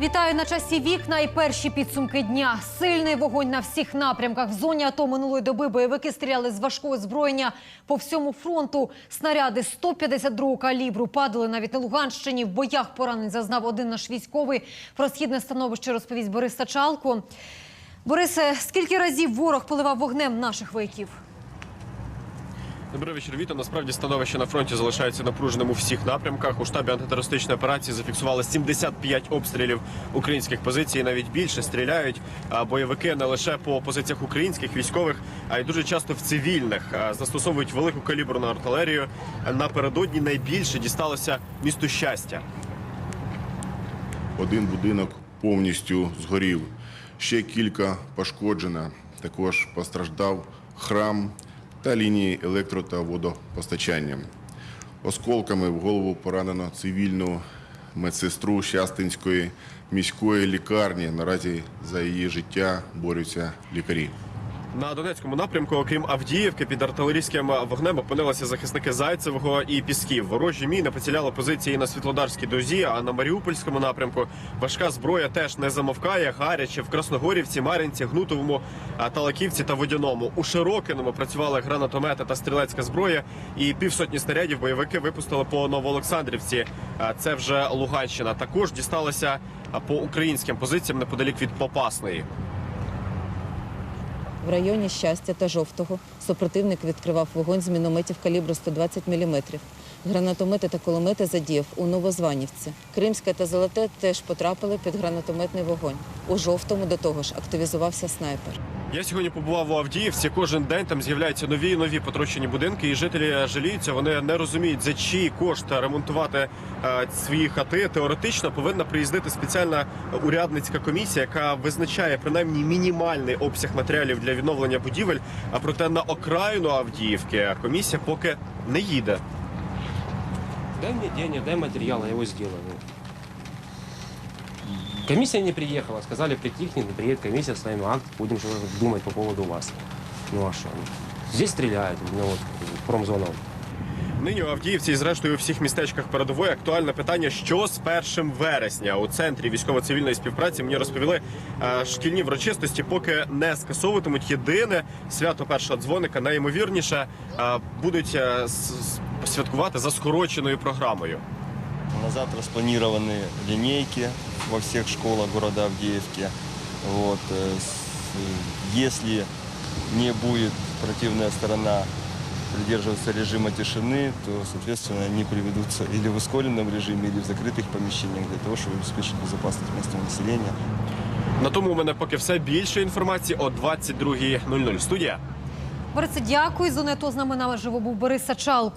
Вітаю на часі вікна і перші підсумки дня. Сильний вогонь на всіх напрямках. В зоні АТО минулої доби бойовики стріляли з важкого озброєння по всьому фронту. Снаряди 152 калібру падали навіть на Луганщині. В боях поранень зазнав один наш військовий. Про східне становище розповість Борис Сачалко. Борисе, скільки разів ворог поливав вогнем наших вояків? Добрий вечір, Віто. Насправді становище на фронті залишається напруженим у всіх напрямках. У штабі антитерористичної операції зафіксували 75 обстрілів українських позицій. Навіть більше стріляють бойовики не лише по позиціях українських військових, а й дуже часто в цивільних. Застосовують велику каліберну артилерію. Напередодні найбільше дісталося місту щастя. Один будинок повністю згорів. Ще кілька пошкоджено. Також постраждав храм та лінії електро та водопостачання. Осколками в голову поранено цивільну медсестру Щастинської міської лікарні. Наразі за її життя борються лікарі. На Донецькому напрямку, окрім Авдіївки, під артилерійським вогнем опинилися захисники Зайцевого і Пісків. Ворожі міни поціляли позиції на Світлодарській дозі, а на Маріупольському напрямку важка зброя теж не замовкає. Гаряче в Красногорівці, Мар'їнці, Гнутовому, Талаківці та Водяному. У Широкиному працювали гранатомети та стрілецька зброя. І півсотні снарядів бойовики випустили по Новоолександрівці. Це вже Луганщина. Також дісталося по українським позиціям неподалік від Попасної. В районі щастя та жовтого супротивник відкривав вогонь з мінометів калібру 120 мм. Гранатомети та кулемети задіяв у Новозванівці. Кримське та Золоте теж потрапили під гранатометний вогонь. У жовтому до того ж активізувався снайпер. Я сьогодні побував у Авдіївці. Кожен день там з'являються нові і нові потрощені будинки, і жителі жаліються. Вони не розуміють, за чиї кошти ремонтувати е, свої хати. Теоретично повинна приїздити спеціальна урядницька комісія, яка визначає принаймні мінімальний обсяг матеріалів для відновлення будівель. А проте на окраїну Авдіївки комісія поки не їде. Дай денег, дай материал, я его сделаю. Комиссия не приехала, сказали притихнет, приедет комиссия, ставим акт, будем что думать по поводу вас. Ну а что? Здесь стреляют, ну вот, промзона. Нині у Авдіївці і зрештою у всіх містечках передової актуальне питання, що з 1 вересня у центрі військово-цивільної співпраці мені розповіли е, шкільні врочистості, поки не скасовуватимуть єдине свято першого дзвоника. Найімовірніше е, будуть е, святкувати за скороченою програмою. На завтра спланированы линейки во всех школах города Авдеевки. Вот, э, с- если не будет противная сторона придерживаться режима тишины, то, соответственно, они приведутся или в ускоренном режиме, или в закрытых помещениях для того, чтобы обеспечить безопасность местного населения. На тому у мене поки все більше інформації о 22.00. Студія. Борисе, дякую. З зони АТО з нами наживо був Борис Сачалко.